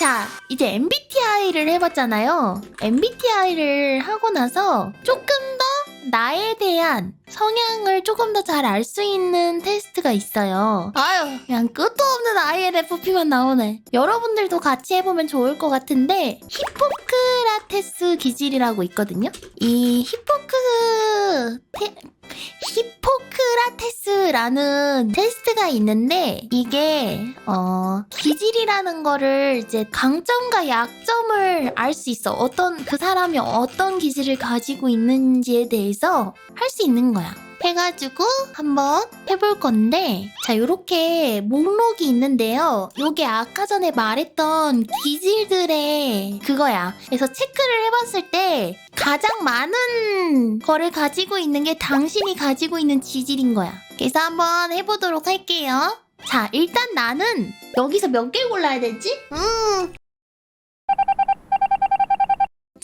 자, 이제 MBTI를 해봤잖아요. MBTI를 하고 나서 조금 더 나에 대한 성향을 조금 더 잘 알 수 있는 테스트가 있어요. 아유, 그냥 끝도 없는 INFP만 나오네. 여러분들도 같이 해보면 좋을 것 같은데, 히포크라테스 기질이라고 있거든요? 이 히포크, 테, 히포크라테스라는 테스트가 있는데 이게 어 기질이라는 거를 이제 강점과 약점을 알 수 있어. 어떤 그 사람이 어떤 기질을 가지고 있는지에 대해서 할 수 있는 거야. 해가지고 한번 해볼 건데 자 요렇게 목록이 있는데요 요게 아까 전에 말했던 기질들의 그거야 그래서 체크를 해봤을 때 가장 많은 거를 가지고 있는 게 당신이 가지고 있는 지질인 거야 그래서 한번 해보도록 할게요 자 일단 나는 여기서 몇 개 골라야 되지? 음.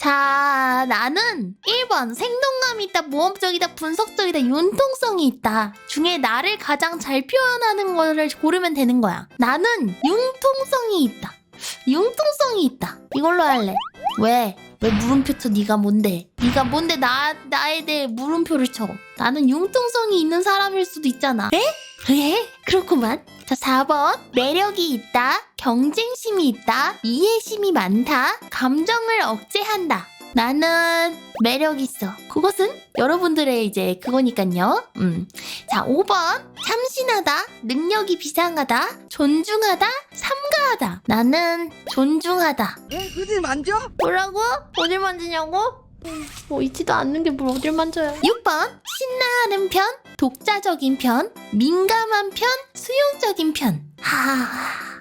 자, 나는 1번 생동감이 있다, 모험적이다, 분석적이다, 융통성이 있다. 중에 나를 가장 잘 표현하는 거를 고르면 되는 거야. 나는 융통성이 있다. 융통성이 있다. 이걸로 할래. 왜? 왜 물음표 쳐? 네가 뭔데? 네가 뭔데 나 나에 대해 물음표를 쳐? 나는 융통성이 있는 사람일 수도 있잖아. 에? 그래? 그렇구만. 자, 4번. 매력이 있다. 경쟁심이 있다. 이해심이 많다. 감정을 억제한다. 나는 매력 있어. 그것은 여러분들의 이제 그거니까요. 음. 자, 5번. 참신하다. 능력이 비상하다. 존중하다. 삼가하다. 나는 존중하다. 예, 어디 만져? 뭐라고? 어딜 만지냐고? 음, 뭐 있지도 않는 게 뭘 어딜 만져요? 6번 신나하는 편, 독자적인 편, 민감한 편, 수용적인 편. 하,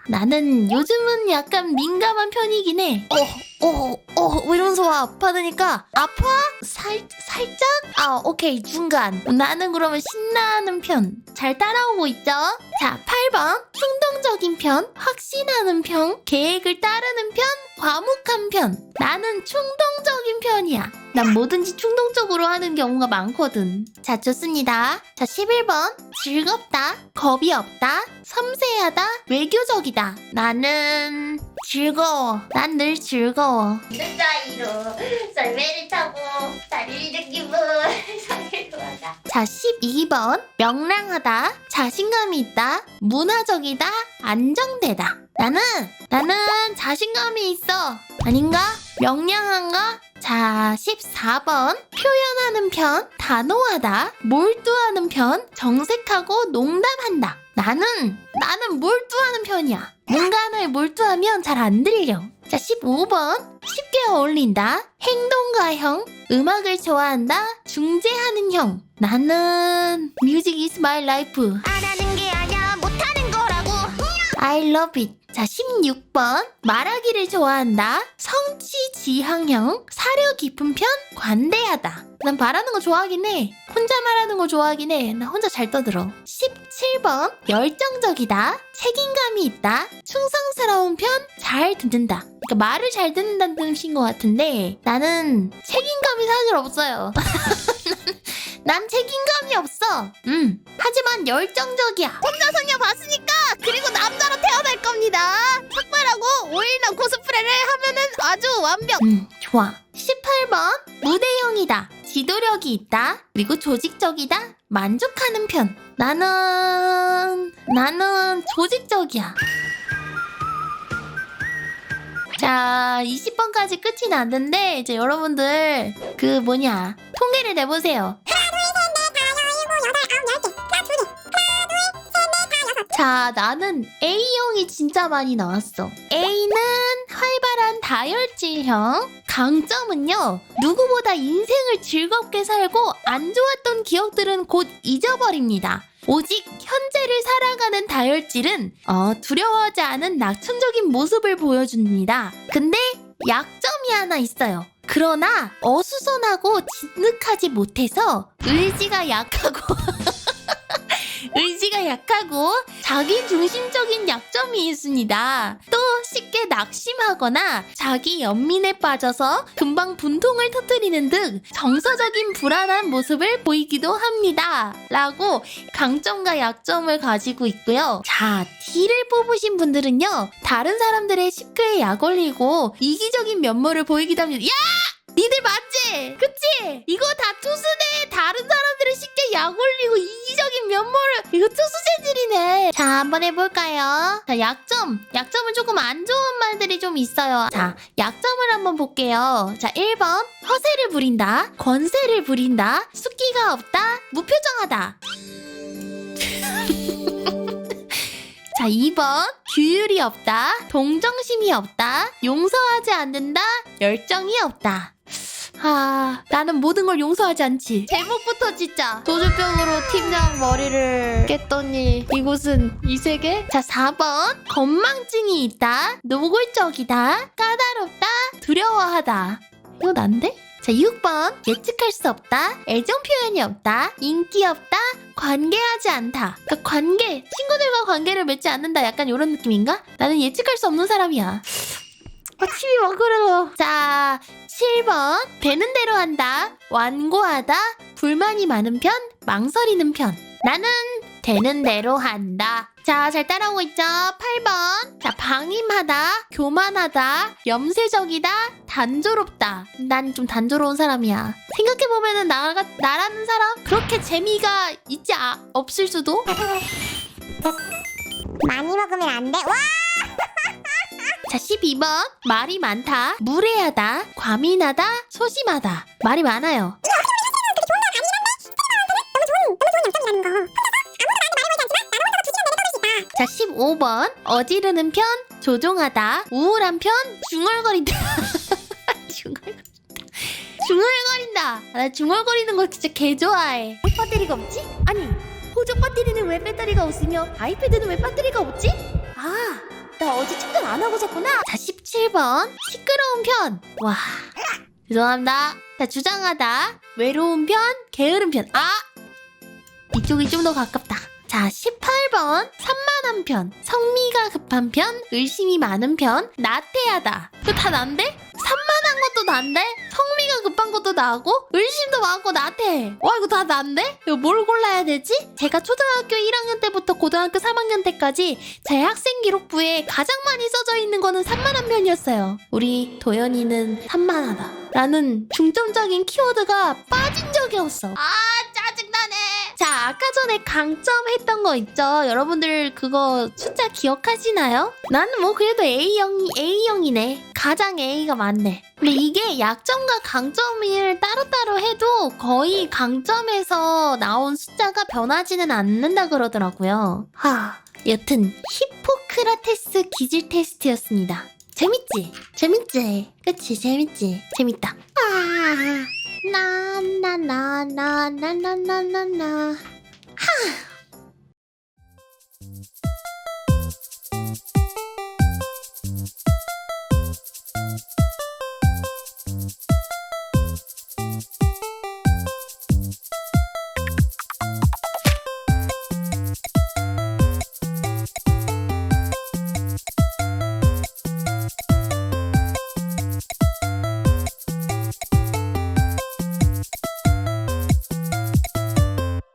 나는 요즘은 약간 민감한 편이긴 해. 어, 어, 어, 왜 이런 소화 받으니까 아파? 살, 살짝? 아, 오케이, 중간. 나는 그러면 신나는 편. 잘 따라오고 있죠? 자, 8번. 충동적인 편, 확신하는 편, 계획을 따르는 편, 과묵한 편. 나는 충동적인 편이야. 난 뭐든지 충동적으로 하는 경우가 많거든. 자, 좋습니다. 자, 11번. 즐겁다, 겁이 없다, 섬세하다, 외교적이다. 나는 즐거워. 난 늘 즐거워. 따위로 썰매를 타고 달리는 기분 상해도 하다. 자, 12번. 명랑하다, 자신감이 있다, 문화적이다, 안정되다. 나는, 나는 자신감이 있어. 아닌가? 명량한가? 자, 14번. 표현하는 편, 단호하다, 몰두하는 편, 정색하고 농담한다. 나는, 나는 몰두하는 편이야. 하나에 몰두하면 잘 안 들려. 자, 15번. 쉽게 어울린다, 행동가형, 음악을 좋아한다, 중재하는 형. 나는, 뮤직 게 아니야 못하는 거라고 I love it. 자, 16번. 말하기를 좋아한다. 성취 지향형. 사려 깊은 편. 관대하다. 난 말하는 거 좋아하긴 해. 혼자 말하는 거 좋아하긴 해. 나 혼자 잘 떠들어. 17번. 열정적이다. 책임감이 있다. 충성스러운 편. 잘 듣는다. 그러니까 말을 잘 듣는다는 뜻인 것 같은데 나는 책임감이 사실 없어요. 난 책임감이 없어. 음. 하지만 열정적이야. 혼자 성녀 봤으니까 그리고 남자로 태어날 겁니다 삭발하고 오일남 코스프레를 하면은 아주 완벽 음, 좋아. 18번. 무대형이다. 지도력이 있다. 그리고 조직적이다. 만족하는 편. 나는, 나는 조직적이야. 자, 20번까지 끝이 났는데, 이제 여러분들, 그 뭐냐, 통계를 내보세요. 자, 나는 A형이 진짜 많이 나왔어. A는 활발한 다혈질형. 강점은요, 누구보다 인생을 즐겁게 살고 안 좋았던 기억들은 곧 잊어버립니다. 오직 현재를 살아가는 다혈질은 어, 두려워하지 않은 낙천적인 모습을 보여줍니다. 근데 약점이 하나 있어요. 그러나 어수선하고 진득하지 못해서 의지가 약하고 의지가 약하고 자기 중심적인 약점이 있습니다. 또 쉽게 낙심하거나 자기 연민에 빠져서 금방 분통을 터뜨리는 등 정서적인 불안한 모습을 보이기도 합니다. 라고 강점과 약점을 가지고 있고요. 자, D를 뽑으신 분들은요. 다른 사람들의 쉽게 약 올리고 이기적인 면모를 보이기도 합니다. 야! 니들 맞지? 그치? 이거 투수 재질이네. 자, 한번 해볼까요? 자, 약점. 약점은 조금 안 좋은 말들이 좀 있어요. 자, 약점을 한번 볼게요. 자, 1번. 허세를 부린다. 권세를 부린다. 숫기가 없다. 무표정하다. 자, 2번. 규율이 없다. 동정심이 없다. 용서하지 않는다. 열정이 없다. 아, 나는 모든 걸 용서하지 않지. 제목부터 진짜. 도주병으로 팀장 머리를 깼더니 이곳은 이 세계? 자, 4번. 건망증이 있다. 노골적이다. 까다롭다. 두려워하다. 이거 난데? 자, 6번. 예측할 수 없다. 애정 표현이 없다. 인기 없다. 관계하지 않다. 그러니까 관계. 친구들과 관계를 맺지 않는다. 약간 이런 느낌인가? 나는 예측할 수 없는 사람이야. 아침이 막 그래요. 자, 7번. 되는 대로 한다. 완고하다. 불만이 많은 편. 망설이는 편. 나는 되는 대로 한다. 자, 잘 따라오고 있죠? 8번. 자, 방임하다. 교만하다. 염세적이다. 단조롭다. 난 좀 단조로운 사람이야. 생각해보면은 나라는 사람? 그렇게 재미가 있지 아, 없을 수도? 많이 먹으면 안 돼. 와! 자, 12번. 말이 많다. 무례하다. 과민하다. 소심하다. 말이 많아요. 자, 15번. 어지르는 편. 조종하다. 우울한 편. 중얼거린다. 중얼거린다. 중얼거린다. 아, 나 중얼거리는 거 진짜 개 좋아해. 왜 배터리가 없지? 아니, 호주 배터리는 왜 배터리가 없으며 아이패드는 왜 배터리가 없지? 아, 나 어제 충전 안 하고 잤구나. 자, 17번. 시끄러운 편. 와. 죄송합니다. 자, 주장하다. 외로운 편. 게으른 편. 아! 이쪽이 좀 더 가깝다. 자, 18번. 산만한 편. 성미가 급한 편. 의심이 많은 편. 나태하다. 이거 다 난데? 난데? 성미가 급한 것도 나고? 의심도 많고 나태해. 와, 이거 다 난데? 이거 뭘 골라야 되지? 제가 초등학교 1학년 때부터 고등학교 3학년 때까지 제 학생 기록부에 가장 많이 써져 있는 거는 산만한 편이었어요. 우리 도연이는 산만하다. 라는 중점적인 키워드가 빠진 적이 없어. 아, 짜증나네. 자, 아까 전에 강점 했던 거 있죠? 여러분들 그거 숫자 기억하시나요? 나는 뭐 그래도 A형이, A형이네. 가장 A가 많네. 근데 이게 약점과 강점을 따로따로 해도 거의 강점에서 나온 숫자가 변하지는 않는다 그러더라고요. 하, 여튼 히포크라테스 기질 테스트였습니다. 재밌지? 재밌지? 그치, 재밌지? 재밌다. 아, 나나나나나나나나 하,